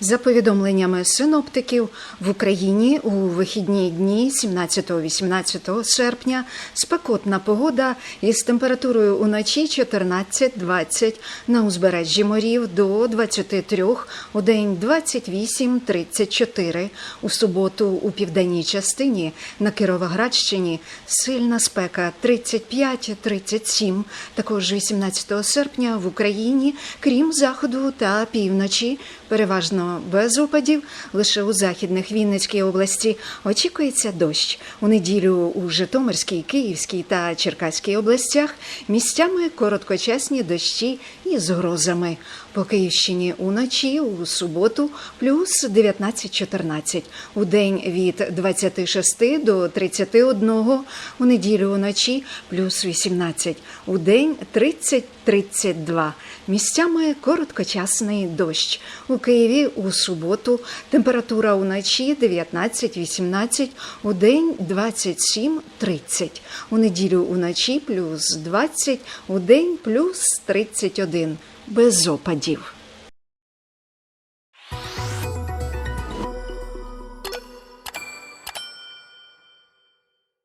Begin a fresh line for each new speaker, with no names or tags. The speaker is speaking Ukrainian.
За повідомленнями синоптиків, в Україні у вихідні дні 17-18 серпня спекотна погода із температурою уночі 14-20, на узбережжі морів до 23, у день 28-34. У суботу у південній частині на Кіровоградщині сильна спека 35-37. Також 18 серпня в Україні, крім заходу та півночі, переважно без опадів. Лише у західних Вінницькій області очікується дощ. У неділю у Житомирській, Київській та Черкаській областях місцями короткочасні дощі із грозами. По Київщині уночі у суботу плюс 19-14. У день від 26 до 31, у неділю уночі плюс 18. У день 30-32. Місцями короткочасний дощ. У Києві у суботу температура уночі 19-18, у день 27-30. У неділю уночі плюс 20, у день плюс 31. Без опадів.